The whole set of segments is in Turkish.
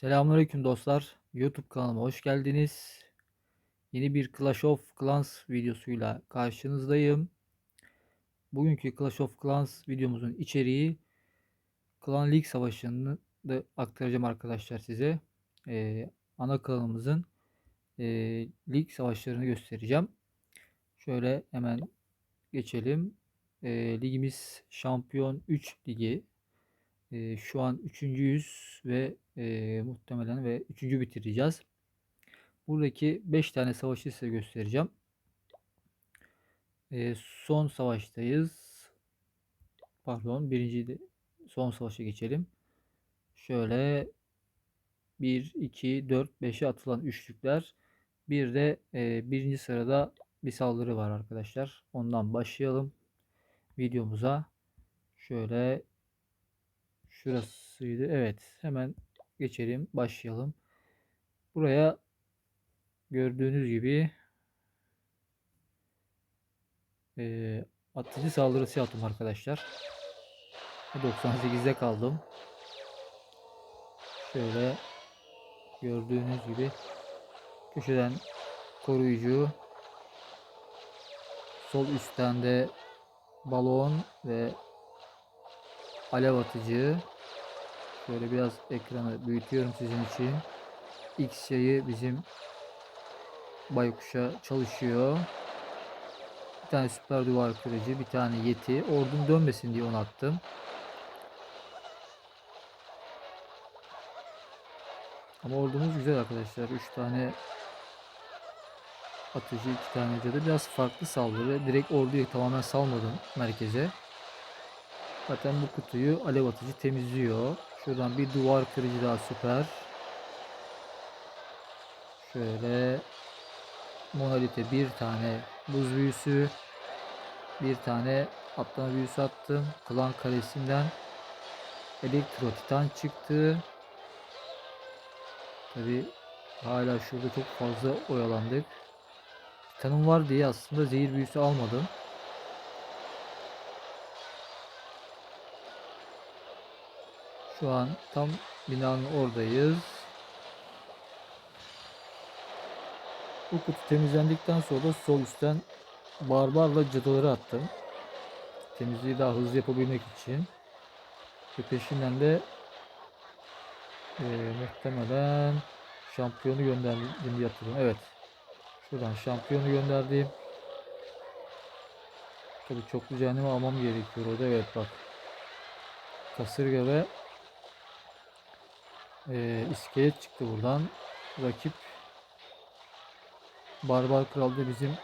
Selamünaleyküm dostlar. YouTube kanalıma hoş geldiniz. Yeni bir Clash of Clans videosuyla karşınızdayım. Bugünkü Clash of Clans videomuzun içeriği Klan Lig Savaşı'nı da aktaracağım arkadaşlar size. Ee, ana kanalımızın e, lig savaşlarını göstereceğim. Şöyle hemen geçelim. E, ligimiz Şampiyon 3 ligi. E, şu an üçüncüyüz ve e, muhtemelen ve üçüncü bitireceğiz. Buradaki 5 tane savaşı size göstereceğim. E, son savaştayız. Pardon birinci de son savaşa geçelim. Şöyle 1, 2, 4, 5'e atılan üçlükler. Bir de e, birinci sırada bir saldırı var arkadaşlar. Ondan başlayalım videomuza. Şöyle şurasıydı. Evet hemen geçelim başlayalım. Buraya gördüğünüz gibi e, atıcı saldırısı yaptım arkadaşlar. 98'de kaldım. Şöyle gördüğünüz gibi köşeden koruyucu sol üstten de balon ve alev atıcı şöyle biraz ekranı büyütüyorum sizin için. X şeyi bizim baykuşa çalışıyor. Bir tane süper duvar kırıcı bir tane yeti. Ordum dönmesin diye onu attım. Ama ordumuz güzel arkadaşlar. 3 tane atıcı iki tane cadı biraz farklı saldırı direkt orduyu tamamen salmadım merkeze. Zaten bu kutuyu alev atıcı temizliyor. Şuradan bir duvar kırıcı daha süper. Şöyle monolite bir tane buz büyüsü bir tane atlama büyüsü attım. Klan kalesinden elektro titan çıktı. Tabi hala şurada çok fazla oyalandık. Titanım var diye aslında zehir büyüsü almadım. Şu an tam binanın oradayız. Bu kutu temizlendikten sonra sol üstten barbarla cadıları attım. Temizliği daha hızlı yapabilmek için. Ve peşinden de e, muhtemelen şampiyonu gönderdim hatırlıyorum. Evet. Şuradan şampiyonu gönderdim. Tabii çoklu cehennemi almam gerekiyor orada. Evet bak. Kasırga ve ee, iskelet çıktı buradan. Rakip Barbar Kral'da bizim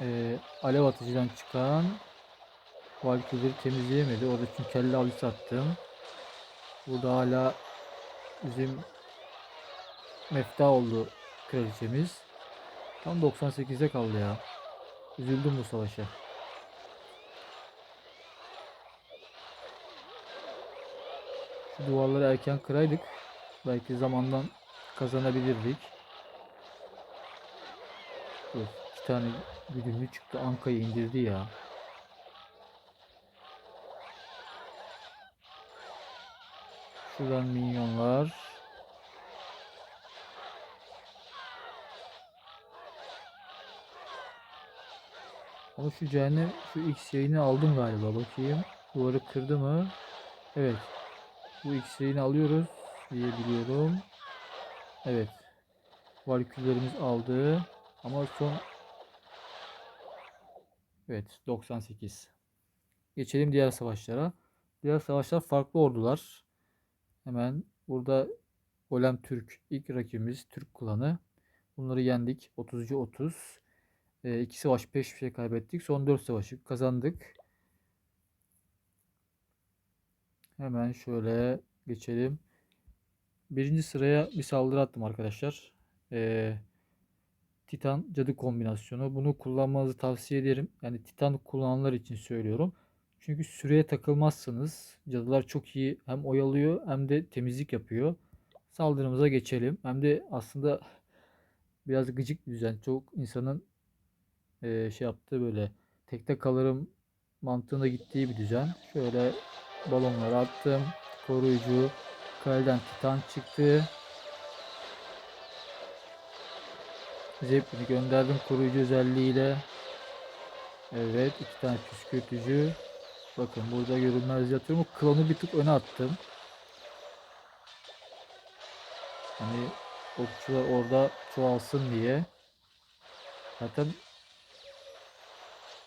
e, alev atıcıdan çıkan Valkyrie temizleyemedi. Orada çünkü kelle avcısı attım. Burada hala bizim mefta oldu kraliçemiz. Tam 98'e kaldı ya. Üzüldüm bu savaşa. Duvarları erken kıraydık. Belki zamandan kazanabilirdik. Dur, iki tane güdümlü çıktı. Anka'yı indirdi ya. Şuradan minyonlar. Ama şu cehennem şu X yayını aldım galiba bakayım. Duvarı kırdı mı? Evet. Bu X-ray'ini alıyoruz diye biliyorum. Evet. Valküllerimiz aldı. Ama son Evet 98. Geçelim diğer savaşlara. Diğer savaşlar farklı ordular. Hemen burada Golem Türk ilk rakibimiz Türk klanı. Bunları yendik. 30'cu 30. E, iki savaş peş peşe kaybettik. Son 4 savaşı kazandık. Hemen şöyle geçelim. Birinci sıraya bir saldırı attım arkadaşlar. Ee, Titan cadı kombinasyonu. Bunu kullanmanızı tavsiye ederim. Yani Titan kullananlar için söylüyorum. Çünkü süreye takılmazsınız. Cadılar çok iyi hem oyalıyor hem de temizlik yapıyor. Saldırımıza geçelim. Hem de aslında biraz gıcık bir düzen. Çok insanın e, şey yaptığı böyle tekte kalırım mantığına gittiği bir düzen. Şöyle balonları attım. koruyucu. Kaleden Titan çıktı. Zeppelin'i gönderdim koruyucu özelliğiyle. Evet iki tane püskürtücü. Bakın burada görünmez yatıyorum. Klonu bir tık öne attım. Hani okçular orada çoğalsın diye. Zaten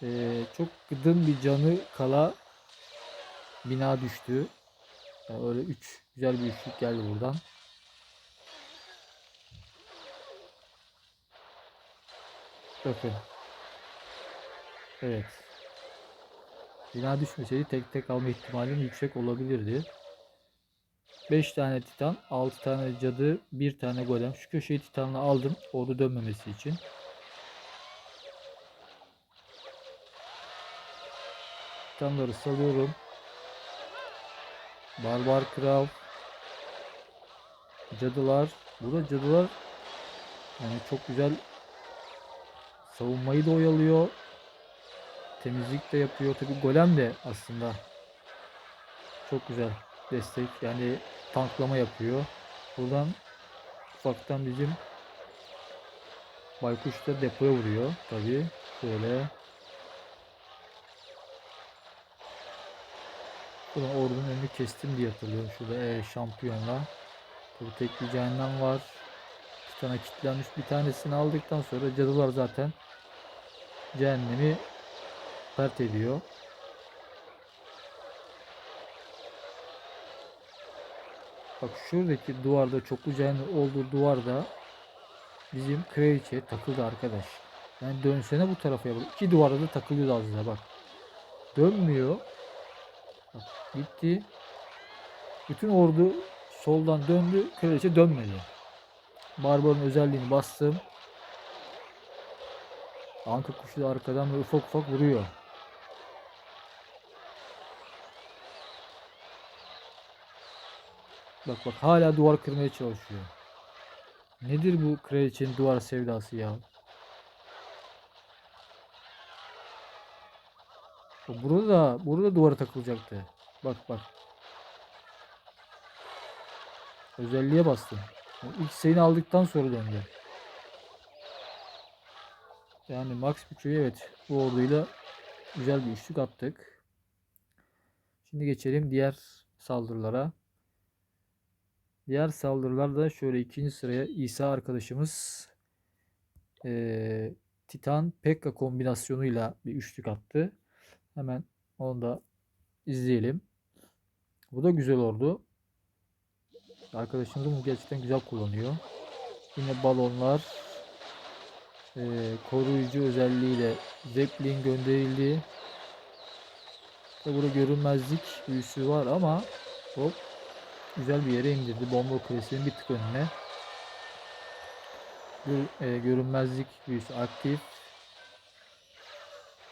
eee, çok gıdın bir canı kala bina düştü. Yani öyle üç güzel bir üçlük geldi buradan. Bakın. Evet. Bina düşmeseydi tek tek alma ihtimalim yüksek olabilirdi. 5 tane titan, 6 tane cadı, 1 tane golem. Şu köşeyi titanla aldım. Ordu dönmemesi için. Titanları salıyorum. Barbar Kral. Cadılar. Burada cadılar yani çok güzel savunmayı da oyalıyor. Temizlik de yapıyor. Tabi golem de aslında çok güzel destek. Yani tanklama yapıyor. Buradan ufaktan bizim Baykuş da depoya vuruyor. Tabi şöyle Buradan ordunun önünü kestim diye hatırlıyorum. Şurada e, şampiyonla. Tabi tek bir cehennem var. İki tane kilitlenmiş. Bir tanesini aldıktan sonra cadılar zaten cehennemi pert ediyor. Bak şuradaki duvarda çoklu cehennem olduğu duvarda bizim kraliçe takıldı arkadaş. Yani dönsene bu tarafa. Bak, İki duvarda da takılıyordu daha bak. Dönmüyor. Bak, gitti. Bütün ordu soldan döndü. Kraliçe dönmedi. Barbarın özelliğini bastım. Anka kuşu da arkadan böyle ufak ufak vuruyor. Bak bak hala duvar kırmaya çalışıyor. Nedir bu kraliçenin duvar sevdası ya? Burada da burada duvara takılacaktı. Bak bak. Özelliğe bastım. O İlk sayını aldıktan sonra döndü. Yani max bütçeyi evet bu orduyla güzel bir üçlük attık. Şimdi geçelim diğer saldırılara. Diğer saldırılarda şöyle ikinci sıraya İsa arkadaşımız eee, Titan Pekka kombinasyonuyla bir üçlük attı. Hemen onu da izleyelim. Bu da güzel oldu. Arkadaşımız gerçekten güzel kullanıyor. Yine balonlar eee, koruyucu özelliğiyle Zeppelin gönderildi. Tabi burada görünmezlik büyüsü var ama hop güzel bir yere indirdi. Bomba kulesinin bir tık önüne. Gör- e, görünmezlik büyüsü aktif.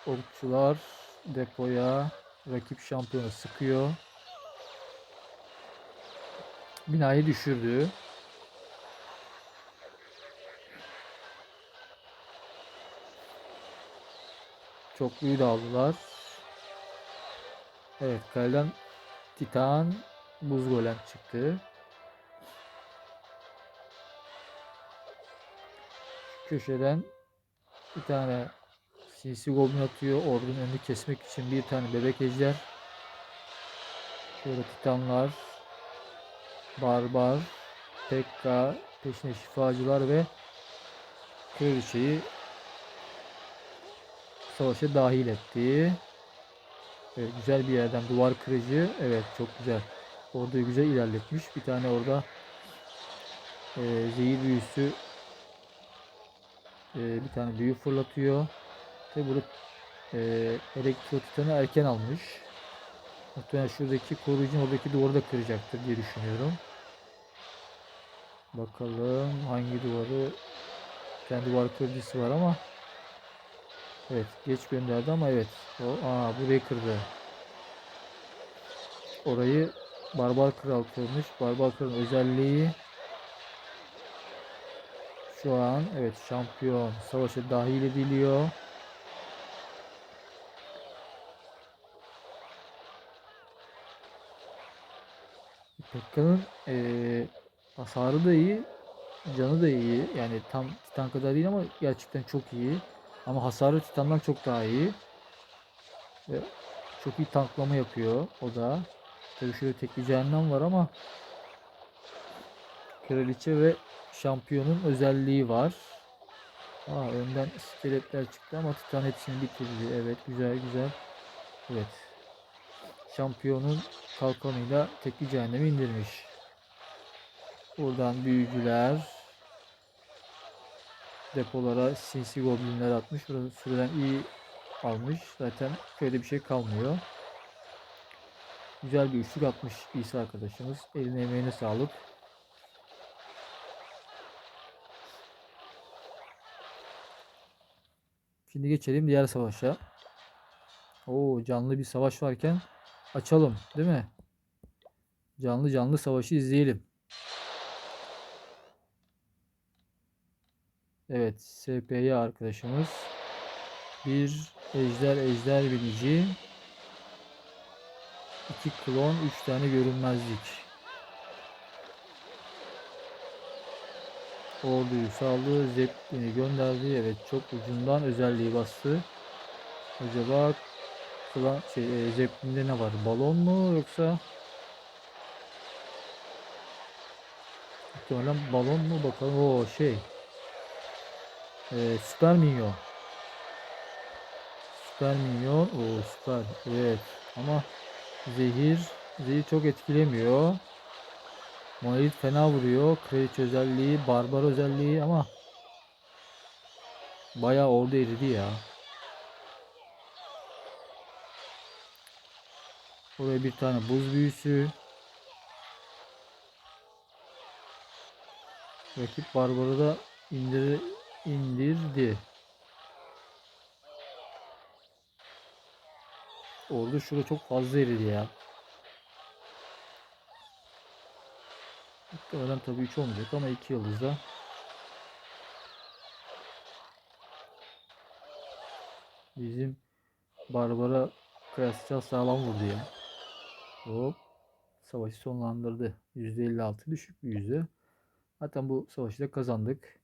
Okçular depoya rakip şampiyonu sıkıyor. Binayı düşürdü. Çokluyu da aldılar. Evet kaleden Titan buz golem çıktı. Köşeden bir tane sinsi goblin atıyor. Ordunun önünü kesmek için bir tane bebek ejder. Şöyle titanlar. Barbar. Pekka. Peşine şifacılar ve kraliçeyi savaşa dahil etti. Evet, güzel bir yerden duvar kırıcı. Evet çok güzel. Orduyu güzel ilerletmiş. Bir tane orada e, zehir büyüsü e, bir tane büyü fırlatıyor. Ve burada e, elektro titanı erken almış. Muhtemelen şuradaki koruyucunun oradaki duvarı da kıracaktır diye düşünüyorum. Bakalım hangi duvarı kendi duvar kırıcısı var ama Evet geç gönderdi ama evet. O, aa burayı kırdı. Orayı Barbar Kral kırmış. Barbar Kral'ın özelliği şu an evet şampiyon savaşa dahil ediliyor. Pekka'nın eee, hasarı da iyi, canı da iyi. Yani tam Titan kadar değil ama gerçekten çok iyi. Ama hasarı Titan'dan çok daha iyi. Ve çok iyi tanklama yapıyor o da. Tabii şöyle tekli cehennem var ama kraliçe ve şampiyonun özelliği var. Aa, önden iskeletler çıktı ama Titan hepsini bitirdi. Evet güzel güzel. Evet. Şampiyonun kalkanıyla tekli cehennemi indirmiş. Buradan büyücüler depolara sinsi goblinler atmış. Burada süreden iyi almış. Zaten şöyle bir şey kalmıyor. Güzel bir üçlük atmış İsa arkadaşımız. Eline emeğine sağlık. Şimdi geçelim diğer savaşa. Oo canlı bir savaş varken açalım, değil mi? Canlı canlı savaşı izleyelim. Evet, SP'ye arkadaşımız. Bir ejder ejder bilici. iki klon, üç tane görünmezlik. Orduyu saldı. Zeppelin'i gönderdi. Evet çok ucundan özelliği bastı. Acaba klan, şey, e, Zeppelin'de ne var? Balon mu yoksa Muhtemelen balon mu bakalım. O şey. Ee, süper minyon. Süper minyon. O süper. Evet. Ama zehir zehir çok etkilemiyor. Monolit fena vuruyor. Kraliçe özelliği, barbar özelliği ama bayağı orada eridi ya. Buraya bir tane buz büyüsü. Rakip barbarı da indir, indirdi. Orada şurada çok fazla eridi ya. Muhtemelen tabii 3 olmayacak ama 2 yıldızda. Bizim Barbara kıyasıca sağlam vurdu ya. Hop. Savaşı sonlandırdı. %56 düşük bir yüzde. Zaten bu savaşı da kazandık.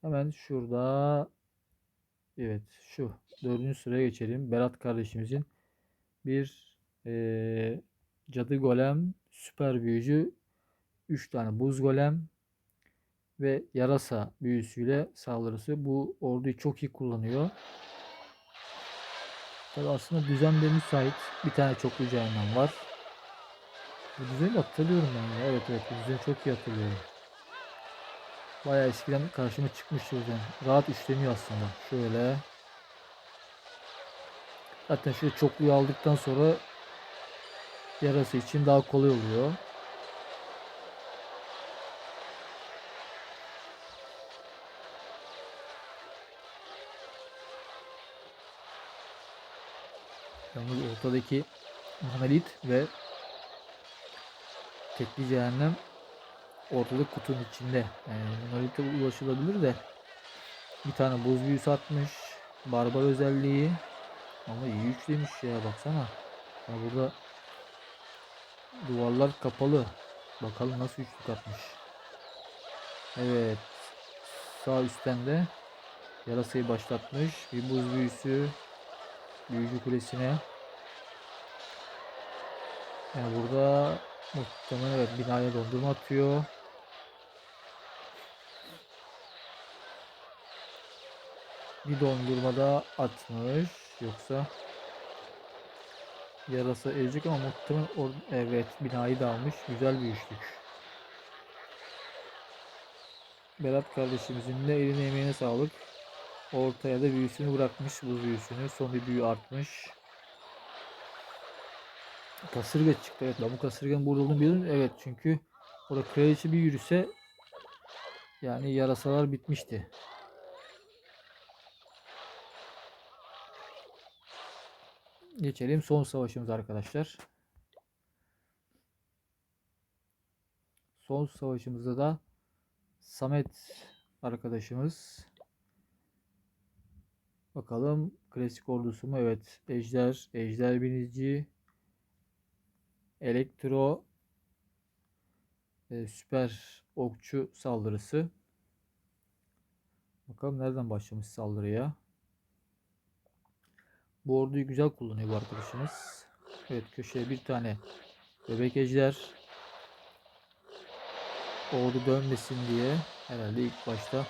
Hemen şurada evet şu dördüncü sıraya geçelim. Berat kardeşimizin bir e, cadı golem süper büyücü 3 tane buz golem ve yarasa büyüsüyle saldırısı. Bu orduyu çok iyi kullanıyor. Tabi aslında düzen de müsait. Bir tane çoklu cehennem var. Bu düzeni hatırlıyorum ben ya. Evet evet bu düzeni çok iyi hatırlıyorum. Bayağı eskiden karşıma çıkmıştı o düzen. Rahat işleniyor aslında. Şöyle. Zaten şöyle çokluyu aldıktan sonra yarası için daha kolay oluyor. Yalnız ortadaki monolit ve tekli cehennem ortada kutunun içinde. Yani monolite ulaşılabilir de bir tane buz büyüsü atmış. Barbar özelliği. Ama iyi yüklemiş ya baksana. Ya burada duvarlar kapalı. Bakalım nasıl üçlük atmış. Evet. Sağ üstten de yarasayı başlatmış. Bir buz büyüsü büyücü kulesine. Yani burada muhtemelen evet binaya dondurma atıyor. Bir dondurma da atmış. Yoksa yarasa erecek ama muhtemelen or evet binayı da almış. Güzel bir üçlük. Berat kardeşimizin de eline emeğine sağlık. Ortaya da büyüsünü bırakmış. Bu büyüsünü. Son bir büyü artmış. Kasırga çıktı. Evet ben bu kasırganın burada olduğunu biliyorum. Evet çünkü orada kraliçe bir yürüse yani yarasalar bitmişti. Geçelim son savaşımız arkadaşlar. Son savaşımızda da Samet arkadaşımız Bakalım klasik ordusu mu? Evet. Ejder, Ejder binici, Elektro, e, süper okçu saldırısı. Bakalım nereden başlamış saldırıya. Bu orduyu güzel kullanıyor bu arkadaşımız. Evet köşeye bir tane bebek ejder. Ordu dönmesin diye herhalde ilk başta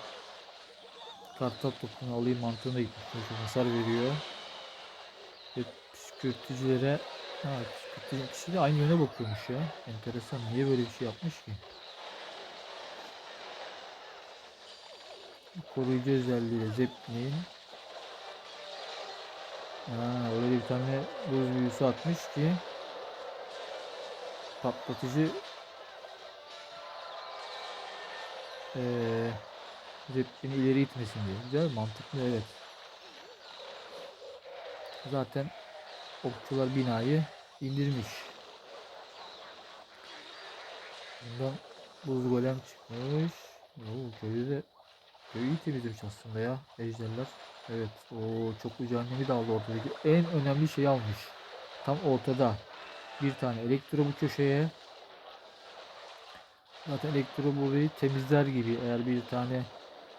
kartal topunu alayım mantığına gitmiş. Hasar veriyor. Ve püskürtücülere ha, püskürtücü kişi de aynı yöne bakıyormuş ya. Enteresan. Niye böyle bir şey yapmış ki? Koruyucu özelliğiyle Zeppelin. Ha, öyle bir tane buz büyüsü atmış ki patlatıcı eee Zeppelini ileri itmesin diye. Güzel mantıklı evet. Zaten okçular binayı indirmiş. Bundan buz golem çıkmış. Oo, köyde de köyü temizlemiş aslında ya ejderler. Evet. O çok güzel annemi de aldı ortadaki. En önemli şeyi almış. Tam ortada. Bir tane elektro bu köşeye. Zaten elektro burayı temizler gibi eğer bir tane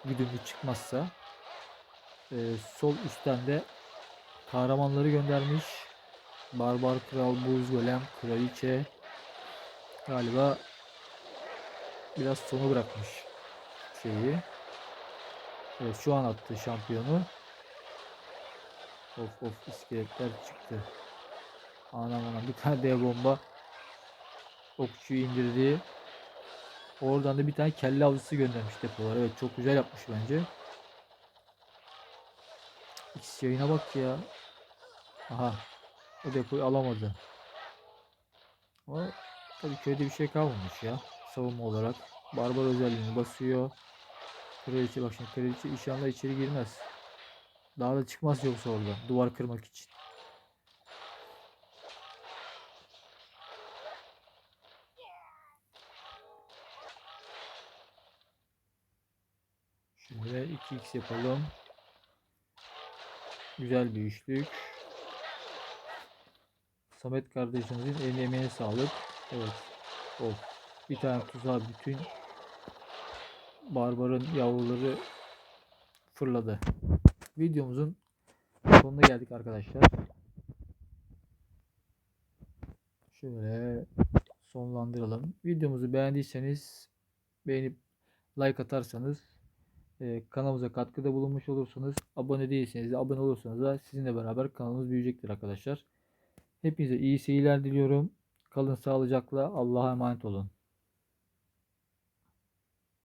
güdümlü çıkmazsa. Ee, sol üstten de kahramanları göndermiş. Barbar Kral, Buz Golem, Kraliçe. Galiba biraz sonu bırakmış şeyi. Evet şu an attı şampiyonu. Of of iskeletler çıktı. Anam anam bir tane dev bomba okçuyu indirdi. Oradan da bir tane kelle avcısı göndermiş depolara. Evet çok güzel yapmış bence. X yayına bak ya. Aha. O depoyu alamadı. Ama tabii köyde bir şey kalmamış ya. Savunma olarak. Barbar özelliğini basıyor. Kraliçe bak şimdi kraliçe inşallah içeri girmez. Daha da çıkmaz yoksa orada. Duvar kırmak için. De 2x yapalım. Güzel bir üçlük. Samet kardeşimizin eline emeğine sağlık. Evet. Of. Bir tane tuzağa bütün barbarın yavruları fırladı. Videomuzun sonuna geldik arkadaşlar. Şöyle sonlandıralım. Videomuzu beğendiyseniz beğenip like atarsanız e, kanalımıza katkıda bulunmuş olursunuz. Abone değilseniz de abone olursanız da sizinle beraber kanalımız büyüyecektir arkadaşlar. Hepinize iyi seyirler diliyorum. Kalın sağlıcakla. Allah'a emanet olun.